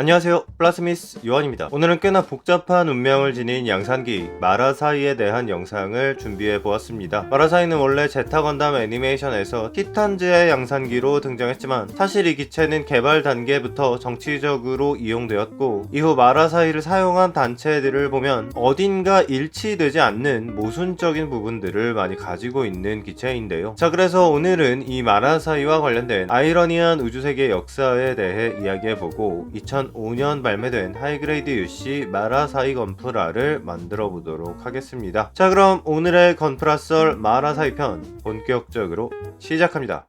안녕하세요. 플라스미스 요한입니다. 오늘은 꽤나 복잡한 운명을 지닌 양산기 마라사이에 대한 영상을 준비해 보았습니다. 마라사이는 원래 제타 건담 애니메이션에서 티탄즈의 양산기로 등장했지만 사실 이 기체는 개발 단계부터 정치적으로 이용되었고 이후 마라사이를 사용한 단체들을 보면 어딘가 일치되지 않는 모순적인 부분들을 많이 가지고 있는 기체인데요. 자 그래서 오늘은 이 마라사이와 관련된 아이러니한 우주세계 역사에 대해 이야기해보고 2005년 발매된 하이그레이드 UC 마라사이 건프라를 만들어 보도록 하겠습니다. 자 그럼 오늘의 건프라 썰 마라사이 편 본격적으로 시작합니다.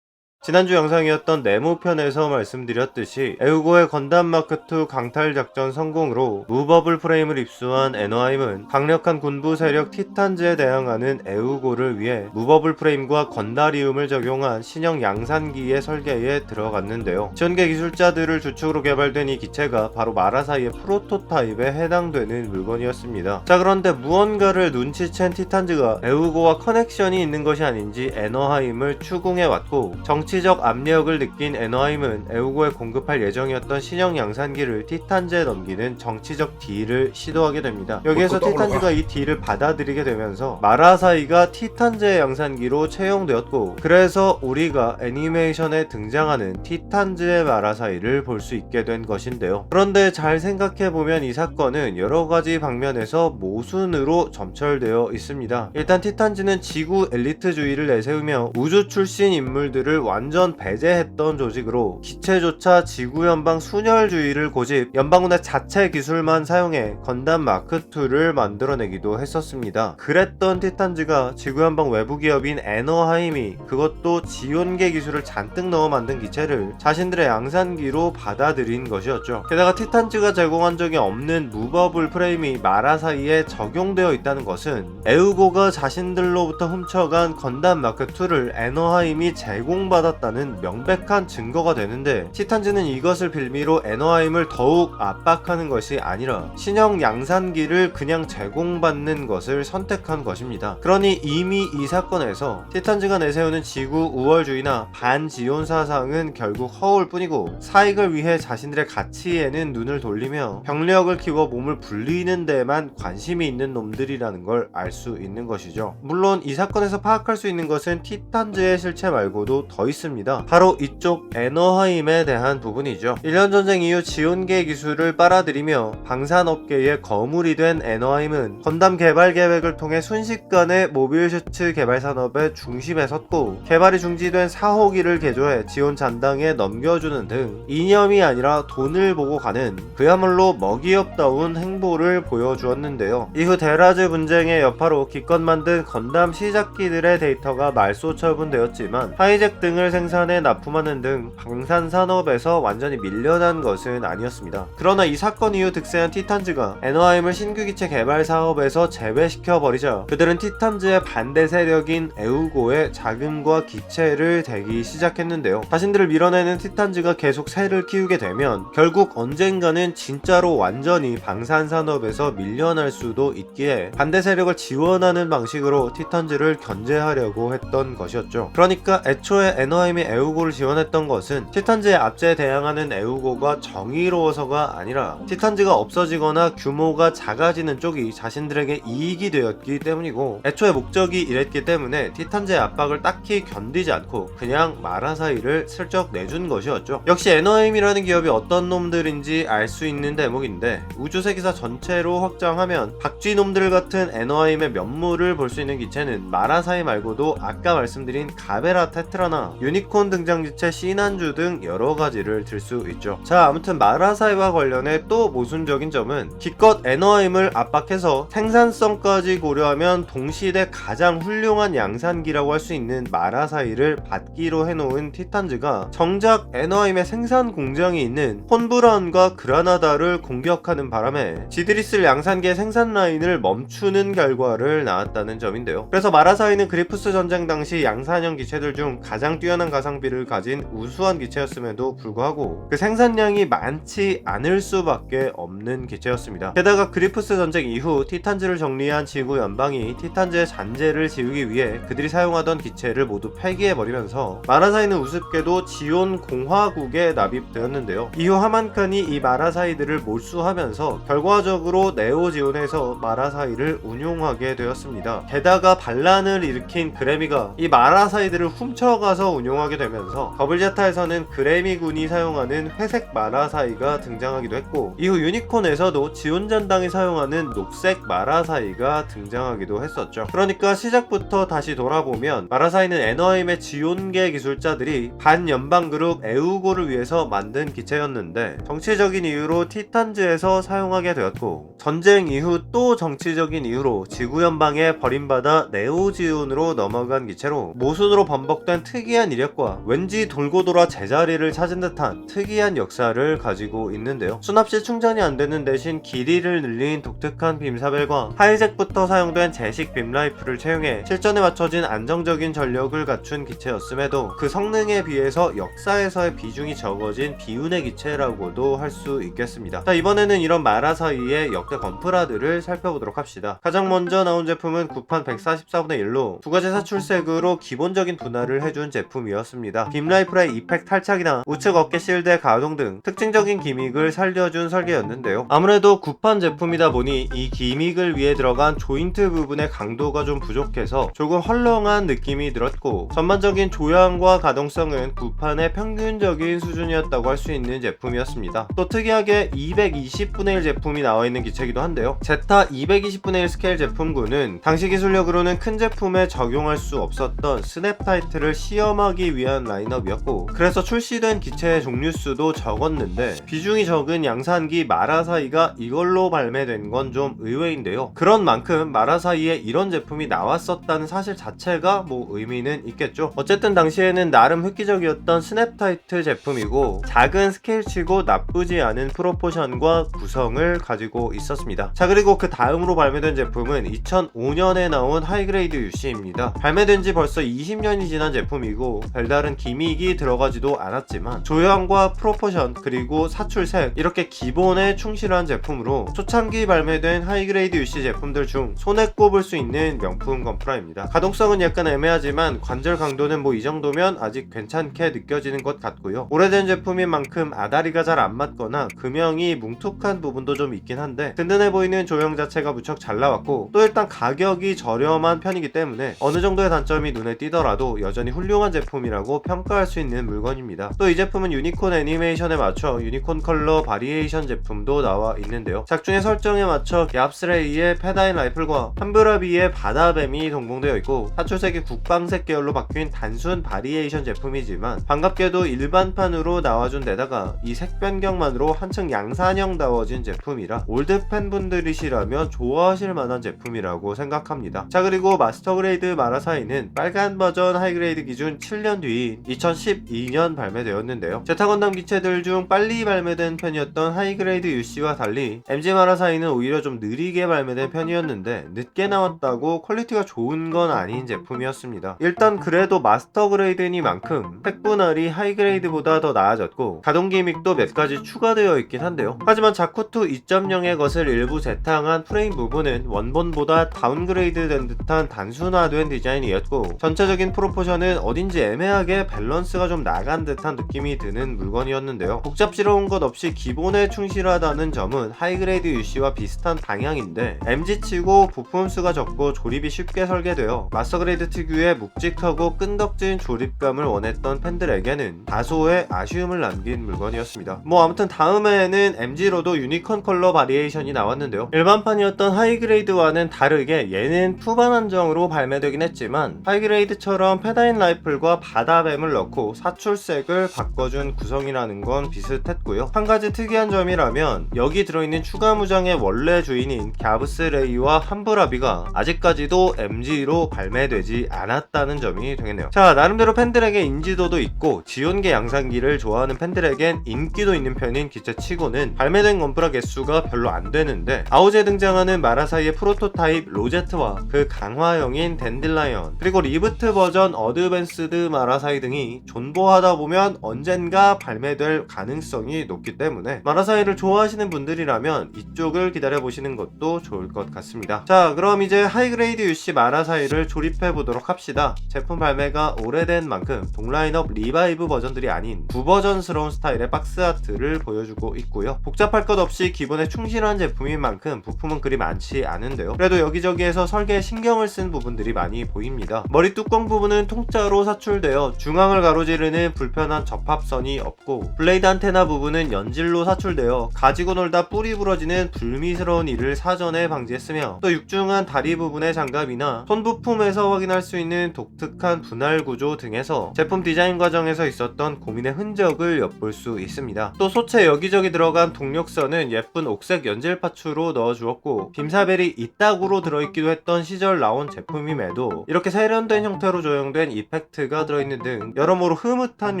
지난주 영상이었던 네모편에서 말씀드렸듯이 에우고의 건담 마크2 강탈 작전 성공으로 무버블 프레임을 입수한 에너하임은 강력한 군부 세력 티탄즈에 대항하는 에우고를 위해 무버블 프레임과 건다리움을 적용한 신형 양산기의 설계에 들어갔는데요. 전개 기술자들을 주축으로 개발된 이 기체가 바로 마라사이의 프로토타입에 해당되는 물건이었습니다. 자 그런데 무언가를 눈치챈 티탄즈가 에우고와 커넥션이 있는 것이 아닌지 에너하임을 추궁해왔고 정치 정치적 압력을 느낀 에너하임은 에우고에 공급할 예정이었던 신형 양산기를 티탄즈에 넘기는 정치적 딜을 시도하게 됩니다. 여기에서 티탄즈가 이 딜을 받아들이게 되면서 마라사이가 티탄즈의 양산기로 채용되었고 그래서 우리가 애니메이션에 등장하는 티탄즈의 마라사이를 볼 수 있게 된 것인데요. 그런데 잘 생각해보면 이 사건은 여러가지 방면에서 모순으로 점철되어 있습니다. 일단 티탄즈는 지구 엘리트주의를 내세우며 우주 출신 인물들을 완 완전 배제했던 조직으로 기체조차 지구 연방 순혈주의를 고집 연방군의 자체 기술만 사용해 건담 마크2를 만들어내기도 했었습니다. 그랬던 티탄즈가 지구 연방 외부 기업인 에너하임이 그것도 지원계 기술을 잔뜩 넣어 만든 기체를 자신들의 양산기로 받아들인 것이었죠. 게다가 티탄즈가 제공한 적이 없는 무버블 프레임이 마라 사이에 적용되어 있다는 것은 에우고가 자신들로부터 훔쳐간 건담 마크2를 에너하임이 제공받았 받았다는 명백한 증거가 되는데 티탄즈는 이것을 빌미로 에너하임을 더욱 압박하는 것이 아니라 신형 양산기를 그냥 제공받는 것을 선택한 것입니다. 그러니 이미 이 사건에서 티탄즈가 내세우는 지구 우월주의나 반지온 사상은 결국 허울 뿐이고 사익을 위해 자신들의 가치에는 눈을 돌리며 병력을 키워 몸을 불리는 데만 관심이 있는 놈들이라는 걸 알 수 있는 것이죠. 물론 이 사건에서 파악할 수 있는 것은 티탄즈의 실체 말고도 더 있습니다. 있습니다. 바로 이쪽 에너하임에 대한 부분이죠. 1년 전쟁 이후 지원계 기술을 빨아들이며 방산업계의 거물이 된 에너하임은 건담 개발 계획을 통해 순식간에 모빌 슈츠 개발 산업의 중심에 섰고 개발이 중지된 4호기를 개조해 지원 잔당에 넘겨주는 등 이념이 아니라 돈을 보고 가는 그야말로 먹이업다운 행보를 보여주었는데요. 이후 데라즈 분쟁의 여파로 기껏 만든 건담 시작기들의 데이터가 말소 처분되었지만 하이잭 등을 생산에 납품하는 등 방산 산업에서 완전히 밀려난 것은 아니었습니다. 그러나 이 사건 이후 득세한 티탄즈가 에너하임을 신규 기체 개발 사업에서 제외시켜 버리자 그들은 티탄즈의 반대 세력인 에우고의 자금과 기체를 대기 시작했는데요. 자신들을 밀어내는 티탄즈가 계속 새를 키우게 되면 결국 언젠가는 진짜로 완전히 방산 산업에서 밀려날 수도 있기에 반대 세력을 지원하는 방식으로 티탄즈를 견제하려고 했던 것이었죠. 그러니까 애초에 에너 하임 아나하임이 에우고를 지원했던 것은 티탄즈의 압제에 대항하는 에우고가 정의로워서가 아니라 티탄즈가 없어지거나 규모가 작아지는 쪽이 자신들에게 이익이 되었기 때문이고 애초에 목적이 이랬기 때문에 티탄즈의 압박을 딱히 견디지 않고 그냥 마라사이를 슬쩍 내준 것이었죠. 역시 에너하임이라는 기업이 어떤 놈들인지 알 수 있는 대목인데 우주세계사 전체로 확장하면 박쥐놈들 같은 에너하임의 면모를 볼 수 있는 기체는 마라사이 말고도 아까 말씀드린 가베라 테트라나 유니콘 등장지체 시난주 등 여러 가지를 들 수 있죠. 자, 아무튼 마라사이와 관련해 또 모순적인 점은 기껏 에너하임을 압박해서 생산성까지 고려하면 동시대 가장 훌륭한 양산기라고 할 수 있는 마라사이를 받기로 해놓은 티탄즈가 정작 에너하임의 생산 공장이 있는 폰브란과 그라나다를 공격하는 바람에 지들이 쓸 양산기의 생산 라인을 멈추는 결과를 낳았다는 점인데요. 그래서 마라사이는 그리프스 전쟁 당시 양산형 기체들 중 가장 뛰어난 뛰어난 가성비를 가진 우수한 기체였음에도 불구하고 그 생산량이 많지 않을 수밖에 없는 기체였습니다. 게다가 그리프스 전쟁 이후 티탄즈를 정리한 지구 연방이 티탄즈의 잔재를 지우기 위해 그들이 사용하던 기체를 모두 폐기해버리면서 마라사이는 우습게도 지온 공화국에 납입되었는데요. 이후 하만칸이 이 마라사이들을 몰수하면서 결과적으로 네오지온에서 마라사이를 운용하게 되었습니다. 게다가 반란을 일으킨 그래미가 이 마라사이들을 훔쳐가서 운용하게 되면서 더블제타에서는 그래미군이 사용하는 회색 마라사이가 등장하기도 했고 이후 유니콘에서도 지온전당이 사용하는 녹색 마라사이가 등장하기도 했었죠. 그러니까 시작부터 다시 돌아보면 마라사이는 에너임의 지온계 기술자들이 반연방 그룹 에우고를 위해서 만든 기체였는데 정치적인 이유로 티탄즈에서 사용하게 되었고 전쟁 이후 또 정치적인 이유로 지구연방에 버림받아 네오지온으로 넘어간 기체로 모순으로 번복된 특이한 이력과 왠지 돌고 돌아 제자리를 찾은 듯한 특이한 역사를 가지고 있는데요. 수납시 충전이 안 되는 대신 길이를 늘린 독특한 빔사벨과 하이잭부터 사용된 제식 빔라이프를 채용해 실전에 맞춰진 안정적인 전력을 갖춘 기체였음에도 그 성능에 비해서 역사에서의 비중이 적어진 비운의 기체라고도 할 수 있겠습니다. 자 이번에는 이런 마라사이의 역대 건프라들을 살펴보도록 합시다. 가장 먼저 나온 제품은 9판 144분의 1로 두 가지 사출색으로 기본적인 분할을 해준 제품 이었습니다. 빔라이플의 이펙 탈착이나 우측 어깨 실드의 가동 등 특징적인 기믹을 살려준 설계였는데요. 아무래도 9판 제품이다 보니 이 기믹을 위해 들어간 조인트 부분의 강도가 좀 부족해서 조금 헐렁한 느낌이 들었고 전반적인 조향과 가동성은 9판의 평균적인 수준이었다고 할 수 있는 제품이었습니다. 또 특이하게 220분의 1 제품이 나와 있는 기체이기도 한데요. 제타 220분의 1 스케일 제품군은 당시 기술력으로는 큰 제품에 적용할 수 없었던 스냅 타이틀을 시험하기 위한 라인업이었고 그래서 출시된 기체의 종류 수도 적었는데 비중이 적은 양산기 마라사이가 이걸로 발매된 건 좀 의외인데요. 그런 만큼 마라사이에 이런 제품이 나왔었다는 사실 자체가 뭐 의미는 있겠죠. 어쨌든 당시에는 나름 획기적이었던 스냅 타이틀 제품이고 작은 스케일치고 나쁘지 않은 프로포션과 구성을 가지고 있었습니다. 자 그리고 그 다음으로 발매된 제품은 2005년에 나온 하이그레이드 UC입니다. 발매된 지 벌써 20년이 지난 제품이고 별다른 기믹이 들어가지도 않았지만 조형과 프로포션 그리고 사출색 이렇게 기본에 충실한 제품으로 초창기 발매된 하이그레이드 UC 제품들 중 손에 꼽을 수 있는 명품 건프라입니다. 가동성은 약간 애매하지만 관절 강도는 뭐 이 정도면 아직 괜찮게 느껴지는 것 같고요. 오래된 제품인 만큼 아다리가 잘 안 맞거나 금형이 뭉툭한 부분도 좀 있긴 한데 든든해 보이는 조형 자체가 무척 잘 나왔고 또 일단 가격이 저렴한 편이기 때문에 어느 정도의 단점이 눈에 띄더라도 여전히 훌륭한 제품 이라고 평가할 수 있는 물건입니다. 또 이 제품은 유니콘 애니메이션에 맞춰 유니콘 컬러 바리에이션 제품도 나와 있는데요. 작중의 설정에 맞춰 얍스레이의 페다인 라이플과 함브라비의 바다뱀이 동봉되어 있고 사출색이 국방색 계열로 바뀐 단순 바리에이션 제품이지만 반갑게도 일반판으로 나와준 데다가 이 색 변경만으로 한층 양산형다워진 제품이라 올드 팬분들이시라면 좋아하실 만한 제품이라고 생각합니다. 자 그리고 마스터 그레이드 마라사이는 빨간 버전 하이그레이드 기준 7년 뒤인 2012년 발매되었는데요. 제타 건담 기체들 중 빨리 발매된 편이었던 하이그레이드 UC와 달리 MG 마라사이는 오히려 좀 느리게 발매된 편이었는데 늦게 나왔다고 퀄리티가 좋은 건 아닌 제품이었습니다. 일단 그래도 마스터 그레이드니만큼 색 분할이 하이그레이드보다 더 나아졌고 가동 기믹도 몇 가지 추가되어 있긴 한데요. 하지만 자쿠투 2.0의 것을 일부 재탕한 프레임 부분은 원본보다 다운그레이드 된 듯한 단순화된 디자인이었고 전체적인 프로포션은 어딘지 애매하게 밸런스가 좀 나간 듯한 느낌이 드는 물건이었는데요. 복잡스러운 것 없이 기본에 충실하다는 점은 하이그레이드 UC와 비슷한 방향인데 MG치고 부품 수가 적고 조립이 쉽게 설계되어 마스터그레이드 특유의 묵직하고 끈덕진 조립감을 원했던 팬들에게는 다소의 아쉬움을 남긴 물건이었습니다. 뭐 아무튼 다음에는 MG로도 유니콘 컬러 바리에이션이 나왔는데요. 일반판이었던 하이그레이드와는 다르게 얘는 후반 한정으로 발매되긴 했지만 하이그레이드처럼 페다인 라이플과 바다뱀을 넣고 사출색을 바꿔준 구성이라는 건 비슷했고요. 한 가지 특이한 점이라면 여기 들어있는 추가 무장의 원래 주인인 갸브스 레이와 함브라비가 아직까지도 MG로 발매되지 않았다는 점이 되겠네요. 자 나름대로 팬들에게 인지도도 있고 지원계 양산기를 좋아하는 팬들에겐 인기도 있는 편인 기체치고는 발매된 건프라 개수가 별로 안 되는데 아우즈에 등장하는 마라사이의 프로토타입 로제트와 그 강화형인 댄딜라이언 그리고 리부트 버전 어드밴스드 마라사이 등이 존버하다 보면 언젠가 발매될 가능성이 높기 때문에 마라사이를 좋아하시는 분들이라면 이쪽을 기다려보시는 것도 좋을 것 같습니다. 자, 그럼 이제 하이그레이드 UC 마라사이를 조립해 보도록 합시다. 제품 발매가 오래된 만큼 동라인업 리바이브 버전들이 아닌 구버전스러운 스타일의 박스 아트를 보여주고 있고요. 복잡할 것 없이 기본에 충실한 제품인 만큼 부품은 그리 많지 않은데요. 그래도 여기저기에서 설계에 신경을 쓴 부분들이 많이 보입니다. 머리 뚜껑 부분은 통짜로 사출 되어 중앙을 가로지르는 불편한 접합선이 없고 블레이드 안테나 부분은 연질로 사출되어 가지고 놀다 뿌리 부러지는 불미스러운 일을 사전에 방지했으며 또 육중한 다리 부분의 장갑이나 손 부품에서 확인할 수 있는 독특한 분할 구조 등에서 제품 디자인 과정에서 있었던 고민의 흔적을 엿볼 수 있습니다. 또 소체 여기저기 들어간 동력선은 예쁜 옥색 연질 파츠로 넣어주었고 빔사벨이 이따구로 들어있기도 했던 시절 나온 제품임에도 이렇게 세련된 형태로 조형된 이펙트가 들어있는 등 여러모로 흐뭇한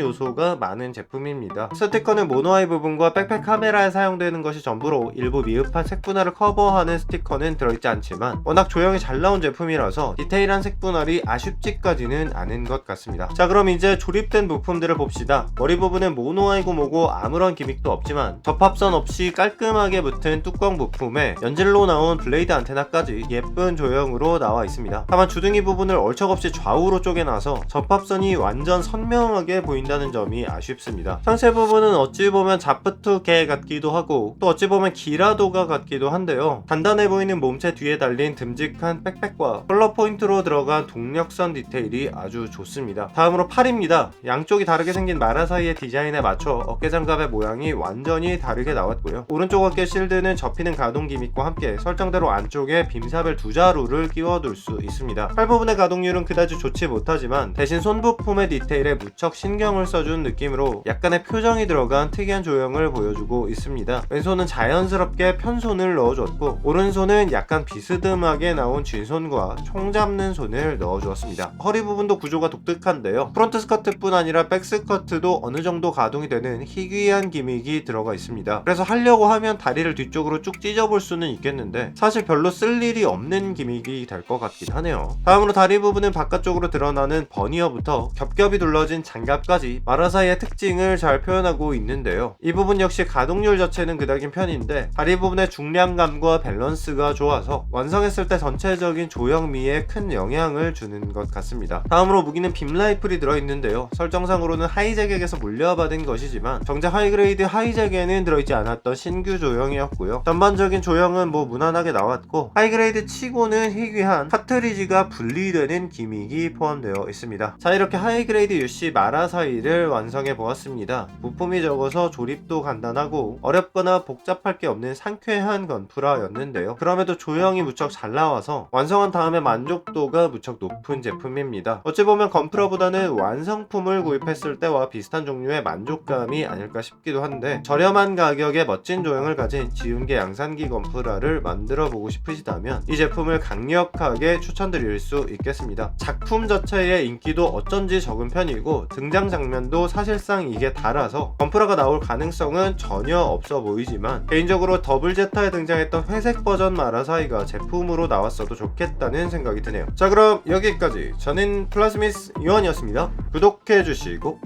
요소가 많은 제품입니다. 스티커는 모노아이 부분과 백팩 카메라에 사용되는 것이 전부로 일부 미흡한 색분할을 커버하는 스티커는 들어있지 않지만 워낙 조형이 잘 나온 제품이라서 디테일한 색분할이 아쉽지까지는 않은 것 같습니다. 자 그럼 이제 조립된 부품들을 봅시다. 머리 부분은 모노아이고 뭐고 아무런 기믹도 없지만 접합선 없이 깔끔하게 붙은 뚜껑 부품에 연질로 나온 블레이드 안테나까지 예쁜 조형으로 나와 있습니다. 다만 주둥이 부분을 얼척없이 좌우로 쪼개놔서 접합선 이 완전 선명하게 보인다는 점이 아쉽습니다. 상체 부분은 어찌 보면 자프투개 같기도 하고 또 어찌 보면 기라도가 같기도 한데요. 단단해 보이는 몸체 뒤에 달린 듬직한 백팩과 컬러 포인트로 들어간 동력선 디테일이 아주 좋습니다. 다음으로 팔입니다. 양쪽이 다르게 생긴 마라사이의 디자인에 맞춰 어깨 장갑의 모양이 완전히 다르게 나왔고요. 오른쪽 어깨 실드는 접히는 가동 기믹과 함께 설정대로 안쪽에 빔사벨 두 자루를 끼워둘 수 있습니다. 팔 부분의 가동률은 그다지 좋지 못하지만 대신 손 부품의 디테일에 무척 신경을 써준 느낌으로 약간의 표정이 들어간 특이한 조형을 보여주고 있습니다. 왼손은 자연스럽게 편손을 넣어줬고 오른손은 약간 비스듬하게 나온 쥐손과 총 잡는 손을 넣어주었습니다. 허리 부분도 구조가 독특한데요. 프론트 스커트뿐 아니라 백 스커트도 어느 정도 가동이 되는 희귀한 기믹이 들어가 있습니다. 그래서 하려고 하면 다리를 뒤쪽으로 쭉 찢어볼 수는 있겠는데 사실 별로 쓸 일이 없는 기믹이 될 것 같긴 하네요. 다음으로 다리 부분은 바깥쪽으로 드러나는 버니어부터 겹겹이 둘러진 장갑까지 마라사이의 특징을 잘 표현하고 있는데요. 이 부분 역시 가동률 자체는 그닥인 편인데 다리 부분의 중량감과 밸런스가 좋아서 완성했을 때 전체적인 조형미에 큰 영향을 주는 것 같습니다. 다음으로 무기는 빔라이플이 들어있는데요. 설정상으로는 하이잭에게서 물려받은 것이지만 정작 하이그레이드 하이잭에는 들어있지 않았던 신규 조형이었고요. 전반적인 조형은 뭐 무난하게 나왔고 하이그레이드 치고는 희귀한 카트리지가 분리되는 기믹이 포함되어 있습니다. 자 이렇게 하이그레이드 UC 마라사이를 완성해 보았습니다. 부품이 적어서 조립도 간단하고 어렵거나 복잡할 게 없는 상쾌한 건프라였는데요. 그럼에도 조형이 무척 잘 나와서 완성한 다음에 만족도가 무척 높은 제품입니다. 어찌 보면 건프라보다는 완성품을 구입했을 때와 비슷한 종류의 만족감이 아닐까 싶기도 한데 저렴한 가격에 멋진 조형을 가진 지운개 양산기 건프라를 만들어 보고 싶으시다면 이 제품을 강력하게 추천드릴 수 있겠습니다. 작품 자체의 인기도 어쩐지 적은 편이고 등장 장면도 사실상 이게 달아서 건프라가 나올 가능성은 전혀 없어 보이지만 개인적으로 더블 제타에 등장했던 회색 버전 마라사이가 제품으로 나왔어도 좋겠다는 생각이 드네요. 자 그럼 여기까지 저는 플라스미스 이원이었습니다. 구독해주시고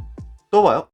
또 봐요.